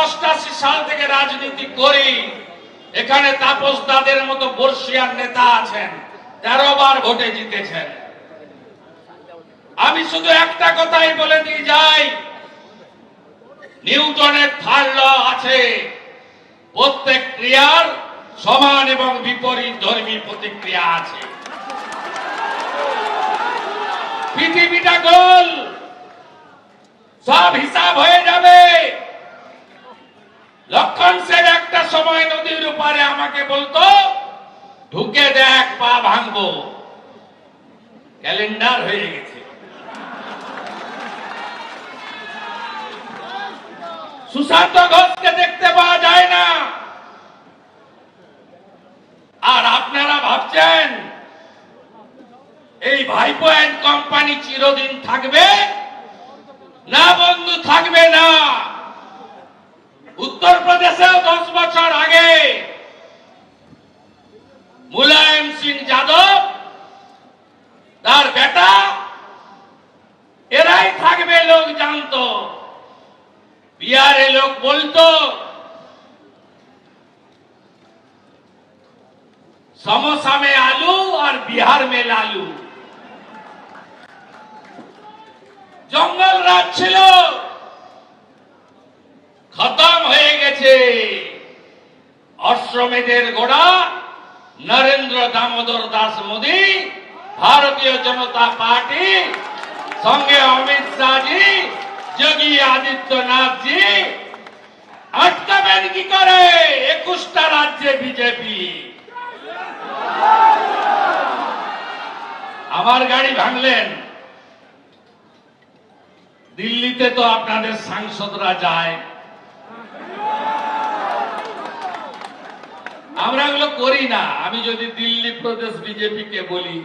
উনিশশো সাল থেকে রাজনীতি করি। এখানে তাপস দাদের মতো বর্ষিয়ার নেতা আছেন, তেরো বার ভোটে জিতেছেন। আমি শুধু একটা কথাই বলে দিয়ে যাই, নিউটনের আছে। প্রত্যেক ক্রিয়ার সমান এবং বিপরীত ধর্মী প্রতিক্রিয়া আছে। পৃথিবীটা গোল, সব হিসাব হয়ে যাবে। আমাকে বলতো, ঢুকে দেখ, পা ভাঙবো। ক্যালেন্ডার হয়ে গেছে। সুশান্ত ঘোষকে দেখতে পাওয়া যায় না। আর আপনারা ভাবছেন, এই ভাইপো অ্যান্ড কোম্পানি চিরদিন থাকবে? না বন্ধু, থাকবে না। উত্তরপ্রদেশেও দশ বছর আগে মুলায়ম সিং যাদব তার বেটা এরাই থাকবে লোক জানতো বিহারে লোক বলতো সমোসা মে আলু আর বিহার মে লালু। জঙ্গল রাজ ছিল, খতম হয়ে গেছে। অশ্বমেধের গোড়া, নরেন্দ্র দামোদর দাস মোদী, ভারতীয় জনতা পার্টি, সঙ্গে অমিত শাহজি, যোগী আদিত্যনাথজি জি কি করে? একুশটা রাজ্যে বিজেপি। আমার গাড়ি ভাঙলেন। দিল্লিতে তো আপনাদের সাংসদরা যায়। আমরা এগুলো করি না। আমি যদি দিল্লি প্রদেশ বিজেপি কে বলি,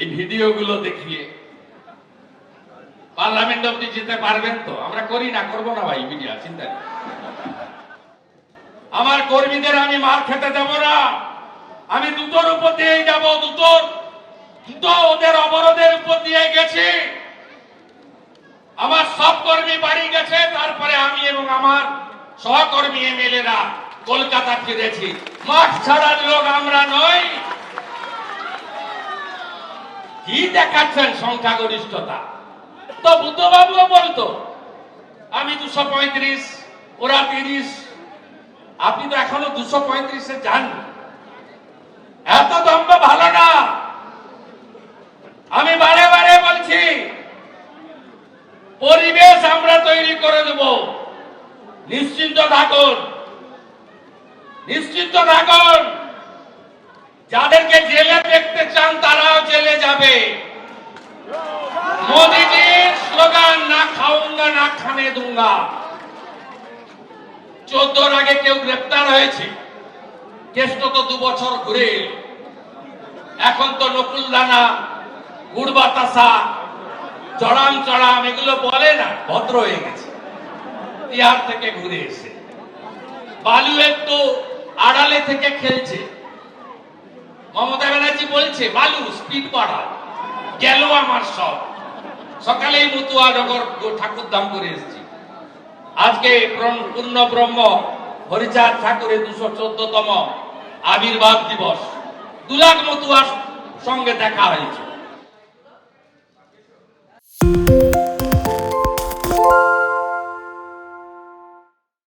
এই ভিডিওগুলো দেখিয়ে। পার্লামেন্ট অব্দি যেতে পারবেন তো? আমরা করি না, করব না ভাই, মিডিয়া, চিন্তা নেই। আমার কর্মীদের আমি মার খেতে দেব না। আমি দুটোর উপর দিয়ে যাব, দুটোর। দুটো ওদের অবরোধের উপর দিয়ে গেছি। আমার সব কর্মী বাড়ি গেছে, তারপরে আমি এবং আমার সহকর্মী এমএলএরা কলকাতা ফিরেছি। মাঠ ছাড়ার লোক আমরা নই। কি দেখাচ্ছেন সংখ্যাগরিষ্ঠতা? তো বুদ্ধবাবুও বলতো, আমি দুশো পঁয়ত্রিশ, ওরা তিরিশ আপনি তো এখনও দুশো পঁয়ত্রিশে যান। এত দম্ভ ভালো না। আমি বারে বারে বলছি, পরিবেশ আমরা তৈরি করে দেব। নিশ্চিন্ত থাকুন। নিশ্চিন্ত থাকুন। যাদেরকে জেলে দেখতে চান, তারাও জেলে যাবে। মোদীজির স্লোগান, না খাউঙ্গা না খানে দুঙ্গা। চোদ্দোর আগে কেউ গ্রেপ্তার হয়েছে। কেষ্ট তো দু বছর ঘুরে এখন তো নকুল দানা গুড় বাতাসা চড়াম চড়াম এগুলো বলে না, ভদ্র হয়ে গেছে। বিহার থেকে ঘুরে এসে। বালু একটু আড়ালে থেকে খেলছে। মমতা ব্যানার্জি বলছে, বালু স্পিড বাড়া, গেল আমার সব। সকালেই মতুয়া নগর ঠাকুর দাম করে এসেছি। আজকে পূর্ণ ব্রহ্ম হরিচাঁদ ঠাকুরের দুশো চোদ্দতম আবির্ভাব দিবস। দুলাখ মতুয়ার সঙ্গে দেখা হয়েছে।